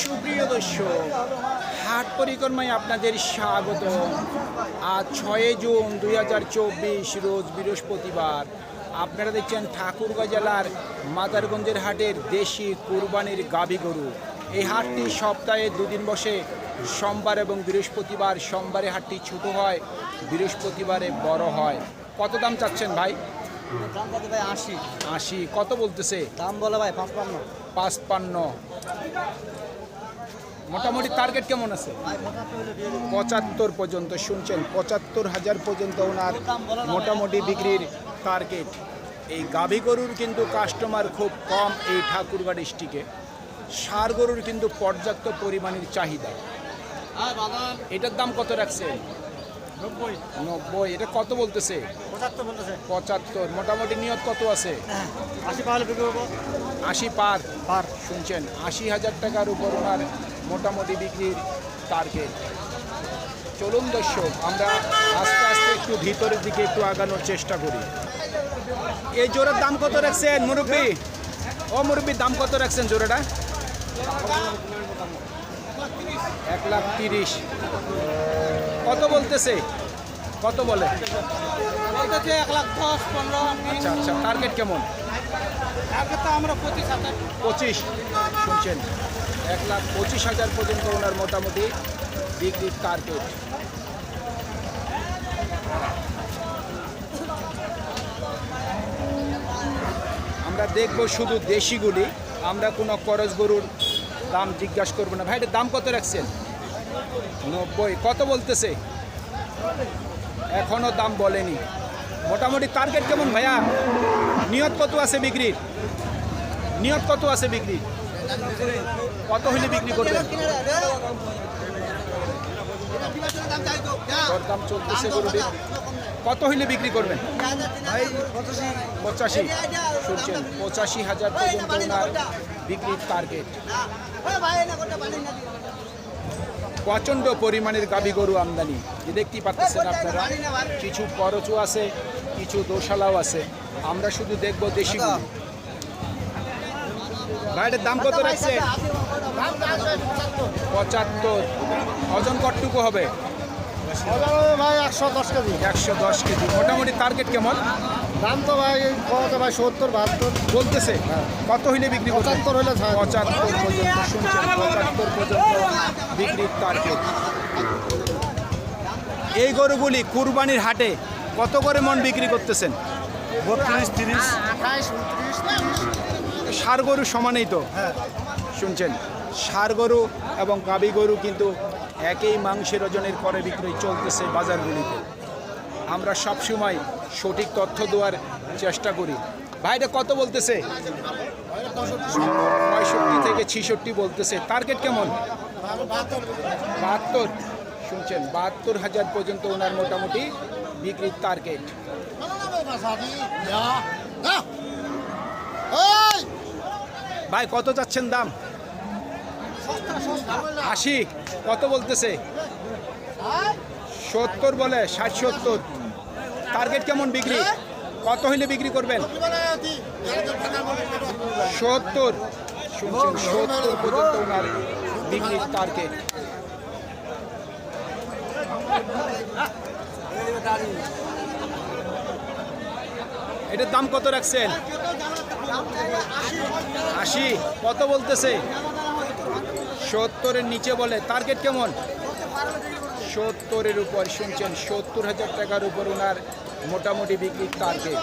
সুপ্রিয় দর্শক, হাট পরিক্রমায় আপনাদের স্বাগত। আজ ছয় জুন দুই হাজার চব্বিশ, রোজ বৃহস্পতিবার। আপনারা দেখছেন ঠাকুরগাঁ জেলার মাদারগঞ্জের হাটের দেশি কুরবানির গাভী গরু। এই হাটটি সপ্তাহে দুদিন বসে, সোমবার এবং বৃহস্পতিবার। সোমবারে হাটটি ছোট হয়, বৃহস্পতিবারে বড় হয়। কত দাম চাচ্ছেন ভাই? দাম কত ভাই? আশি। আশি। কত বলতেছে? দাম বলে ভাই পাঁচপান্ন। পাঁচপান্ন। মোটামুটি টার্গেট কেমন আছে? পঁচাত্তর পর্যন্ত শুনছেন পঁচাত্তর হাজার পর্যন্ত ওনার মোটামুটি বিক্রির টার্গেট এই গাভী গরুর কিন্তু কাস্টমার খুব কম এই ঠাকুরগাঁ ডিস্ট্রিক্টে সার গরুর কিন্তু পর্যাপ্ত পরিমাণের চাহিদা। এটার দাম কত রাখছে নব্বই। এটা কত বলতেছে? পঁচাত্তর মোটামুটি নিয়ত কত আছে? আশি করব। আশি পার? পার। শুনছেন আশি হাজার টাকার উপর ওনার মোটামুটি বিক্রির টার্গেট চলুন দর্শক আমরা আস্তে আস্তে একটু ভিতরের দিকে একটু আগানোর চেষ্টা করি। এই জোরের দাম কত রাখছেন মুরব্বী? ও মুরব্বী দাম কত রাখছেন জোরেটা এক লাখ তিরিশ। কত বলতেছে? কত বলে? বলতেছে এক লাখ দশ পনেরো আচ্ছা আচ্ছা টার্গেট কেমন? আমরা পঁচিশ হাজার। পঁচিশ শুনছেন? এক লাখ পঁচিশ হাজার পর্যন্ত ওনার মোটামুটি বিক্রির টার্গেট আমরা দেখব শুধু দেশিগুলি আমরা কোনো করজ গরুর দাম জিজ্ঞাসা করব না। ভাই, এটার দাম কত রাখছেন? নব্বই। কত বলতেছে? এখনও দাম বলেনি। মোটামুটি টার্গেট কেমন ভাইয়া? নিয়ত কত আছে বিক্রির নিয়ত কত আছে বিক্রির কত হইলে বিক্রি করবেন? চলতেছে কত হইলে বিক্রি করবেন? পঁচাশি। শুনছেন পঁচাশি হাজার পর্যন্ত ওনার বিক্রির টার্গেট প্রচণ্ড পরিমাণের গাবি গরু আমদানি। যে দেখতেই পাচ্ছেন আপনারা। কিছু করচু আছে কিছু দোশালাও আছে। আমরা শুধু দেখব দেশি গরু। ভাইটার দাম কত রাখছে পঁচাত্তর। ওজন কতটুকু হবে? ভাই একশো দশ কেজি। একশো দশ কেজি মোটামুটি টার্গেট কেমন? দাম তো ভাই কত ভাই সত্তর বাহাত্তর বলতেছে। কত হইলে বিক্রি পঁচাত্তর হলে ছাড়। পঁচাত্তর পর্যন্ত শুনছেন পঁচাত্তর পর্যন্ত বিক্রির টার্গেট এই গরুগুলি কুরবানির হাটে কত করে মন বিক্রি করতেছেন? বত্রিশ তিরিশ। সার গরু সমানেই তো। হ্যাঁ। শুনছেন। সার গরু এবং গাবি গরু কিন্তু একই মাংসের ওজনের করে বিক্রয় চলতেছে বাজারগুলিতে। আমরা সবসময় সঠিক তথ্য দেওয়ার চেষ্টা করি। ভাইটা কত বলতেছে? পঁয়ষট্টি থেকে ছিষট্টি বলতেছে। টার্গেট কেমন? বাহাত্তর। শুনছেন, বাহাত্তর হাজার পর্যন্ত ওনার মোটামুটি বিক্রির টার্গেট ভাই, কত যাচ্ছেন দাম? আশি, কত বলতেছে? সত্তর বলে, ষাট, সত্তর। টার্গেট কেমন বিক্রি? কত হইলে বিক্রি করবেন? সত্তর। সত্তর পর্যন্ত বিক্রির টার্গেট এটার দাম কত রাখছেন? আশি। কত বলতেছে? সত্তরের নিচে বলে টার্গেট কেমন? সত্তরের উপর শুনছেন, সত্তর হাজার টাকার উপর ওনার মোটামুটি বিক্রির টার্গেট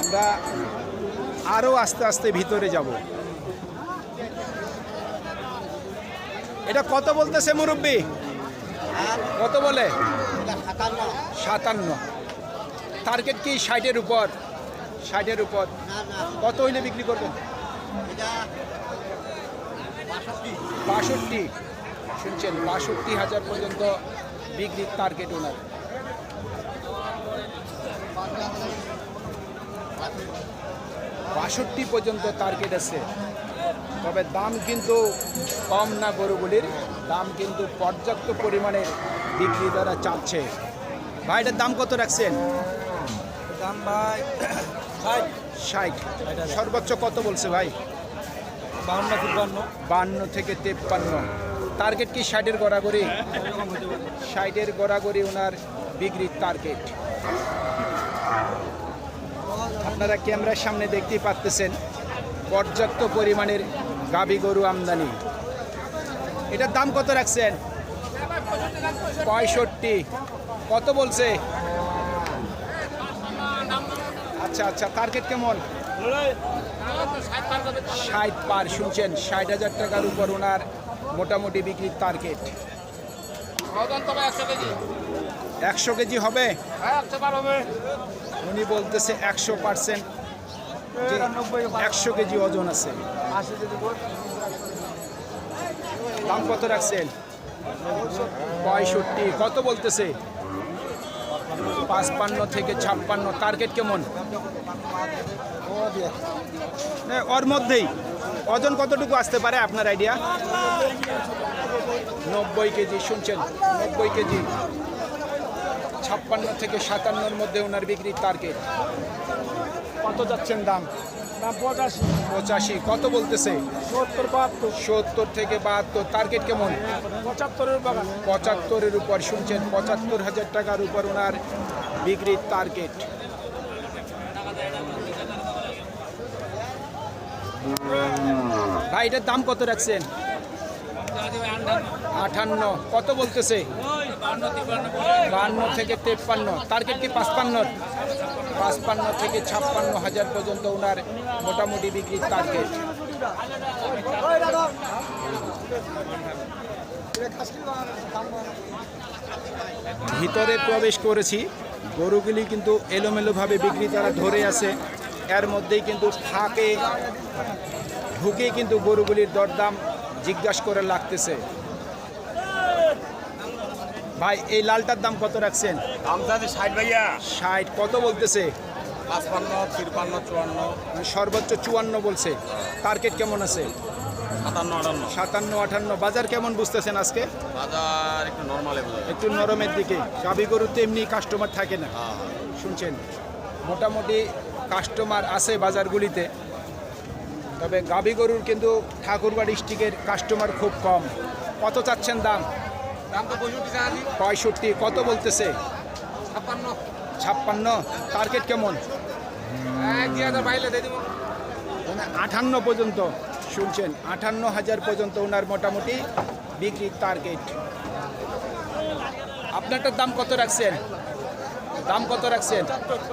আমরা আরও আস্তে আস্তে ভিতরে যাব। এটা কত বলতেছে মুরব্বী? কত বলে? সাতান্ন। টার্গেট কি? ষাটের উপর। ষাটের উপর। কত হইলে বিক্রি করবেন বাষট্টি। শুনছেন, বাষট্টি হাজার পর্যন্ত বিক্রির টার্গেট ওনার বাষট্টি পর্যন্ত টার্গেট আছে। তবে দাম কিন্তু কম না গরুগুলির। দাম কিন্তু পর্যাপ্ত পরিমাণে বিক্রি দ্বারা চাচ্ছে ভাইটার দাম কত রাখছেন? দাম ভাই ষাট। সর্বোচ্চ কত বলছে ভাই? বাহান্ন তিপ্পান্ন। বান্ন থেকে তেপ্পান্ন। টার্গেট কি ষাটের গড়াগড়ি? ষাটের গড়াগড়ি ওনার বিক্রির টার্গেট আপনারা ক্যামেরার সামনে দেখতেই পাচ্তেছেন পর্যাপ্ত পরিমাণের গাবি গরু আমদানি। এটার দাম কত রাখছেন? পঁয়ষট্টি। কত বলছে? আচ্ছা আচ্ছা টার্গেট কেমন? ষাট পার, শুনছেন? ষাট হাজার টাকার উপর ওনার মোটামুটি বিক্রির টার্গেট একশো কেজি হবে? উনি বলতেছে একশো পার্সেন্ট। একশো কেজি ওজন আছে। দাম কত রাখছেন? পঁয়ষট্টি। কত বলতেছে? পাঁচপান্ন থেকে ছাপ্পান্ন। টার্গেট কেমন? ওর মধ্যেই। ওজন কতটুকু আসতে পারে আপনার আইডিয়া নব্বই কেজি, শুনছেন? নব্বই কেজি। ছাপ্পান্ন থেকে সাতান্নর মধ্যে ওনার বিক্রির টার্গেট কত যাচ্ছেন দাম? পঁচাশি। কত বলতেছে? সত্তর থেকে বাহাত্তর টার্গেট কেমন? পঁচাত্তরের উপর শুনছেন পঁচাত্তর হাজার টাকার উপর ওনার বিক্রির টার্গেট ভাই এটার দাম কত রাখছেন? আটান্ন কত বলতেছে? বান্ন থেকে তেপ্পান্ন টার্গেট কি পাঁচপান্ন পাঁচপান্ন থেকে ছাপ্পান্ন হাজার পর্যন্ত ওনার মোটামুটি বিক্রি টার্গেট ভিতরে প্রবেশ করেছি। গরুগুলি কিন্তু এলোমেলোভাবে বিক্রি তারা ধরে আছে। এর মধ্যেই কিন্তু ফাঁকে ঢুকে কিন্তু গরুগুলির দরদাম জিজ্ঞাসা করে লাগতেছে। ভাই এই লালটার দাম কত রাখছেন? ষাট ভাইয়া। ষাট কত বলতেছে? পাঁচপান্ন তিরপান্ন চুয়ান্ন। মানে সর্বোচ্চ চুয়ান্ন বলছে। টার্গেট কেমন আছে? সাতান্ন আটান্ন। সাতান্ন আটান্ন। বাজার কেমন বুঝতেছেন আজকে? বাজার একটু নর্মালে একটু নরমের দিকে। গাবি গরুতে এমনি কাস্টমার থাকে না। শুনছেন? মোটামুটি কাস্টমার আছে বাজারগুলিতে। তবে গাবি গরুর কিন্তু ঠাকুরবা ডিস্ট্রিক্টের কাস্টমার খুব কম। কত চাচ্ছেন দাম? দাম তো পঁয়ষট্টি পঁয়ষট্টি। কত বলতেছে? ছাপ্পান্ন। ছাপ্পান্ন। টার্গেট কেমন? দিয়ে মানে আটান্ন পর্যন্ত শুনছেন আটান্ন হাজার পর্যন্ত ওনার মোটামুটি বিক্রির টার্গেট আপনারটার দাম কত রাখছেন? দাম কত রাখছেন?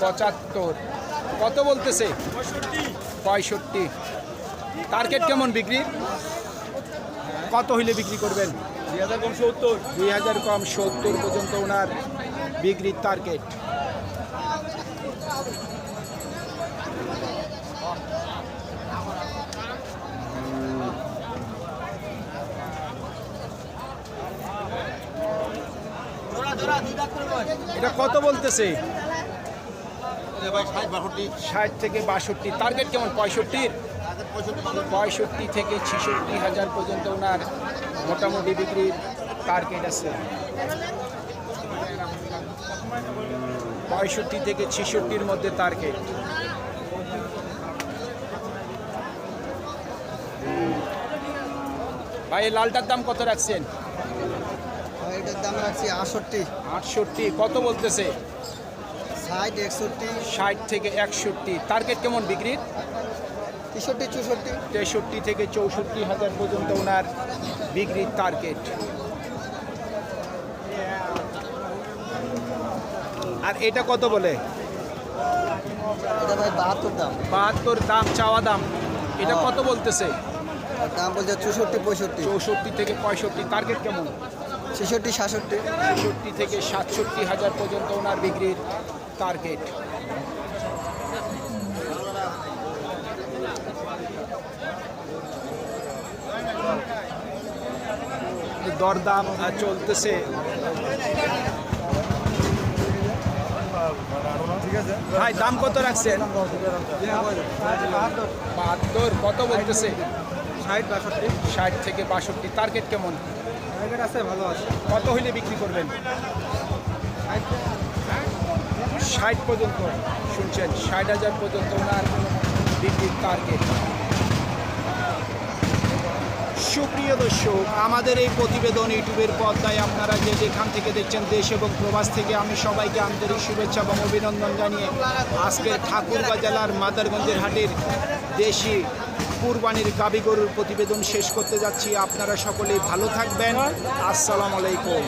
পঁচাত্তর। কত বলতেছে? পঁয়ষট্টি। টার্গেট কেমন বিক্রি? কত হইলে বিক্রি করবেন? দুই হাজার কম সত্তর। দুই হাজার কম সত্তর পর্যন্ত ওনার বিক্রির টার্গেট এটা কত বলতেছে? ষাট থেকে বাষট্টি। টার্গেট কেমন? পঁয়ষট্টির পঁয়ষট্টি থেকে ছেষট্টি হাজার পর্যন্ত ওনার মোটামুটি বিক্রির টার্গেট আছে। পঁয়ষট্টি থেকে ছেষট্টির মধ্যে টার্গেট ভাই লালটার দাম কত রাখছেন? এটার দাম রাখছি আটষট্টি। আটষট্টি কত বলতেছে? ষাট একষট্টি। ষাট থেকে একষট্টি। টার্গেট কেমন বিক্রির? তেষট্টি চৌষট্টি। তেষট্টি থেকে চৌষট্টি হাজার পর্যন্ত ওনার বিক্রির টার্গেট আর এটা কত বলে? এটা ভাই বাহাত্তর দাম। বাহাত্তর দাম চাওয়া দাম। এটা কত বলতেছে? দাম বলছে চৌষট্টি পঁয়ষট্টি। চৌষট্টি থেকে পঁয়ষট্টি। টার্গেট কেমন? ছেষট্টি, সাতষট্টি। ছেষট্টি থেকে সাতষট্টি হাজার পর্যন্ত ওনার বিক্রির টার্গেট দরদাম চলতেছে। ভাই, দাম কত রাখছেন? বাহাত্তর, কত বলতেছে? ষাট, বাষট্টি। ষাট থেকে বাষট্টি। টার্গেট কেমন? আছে, ভালো আছে। কত হইলে বিক্রি করবেন? ষাট পর্যন্ত। শুনছেন, ষাট হাজার পর্যন্ত ওনার বিক্রির টার্গেট সুপ্রিয় দর্শক, আমাদের এই প্রতিবেদন ইউটিউবের পর্দায় আপনারা যে যেখান থেকে দেখছেন দেশ এবং প্রবাস থেকে, আমি সবাইকে আন্তরিক শুভেচ্ছা এবং অভিনন্দন জানিয়ে আজকে ঠাকুরগাঁ জেলার মাদারগঞ্জের হাটের দেশি কুরবানির গাবি গরুর প্রতিবেদন শেষ করতে যাচ্ছি। আপনারা সকলেই ভালো থাকবেন। আসসালামু আলাইকুম।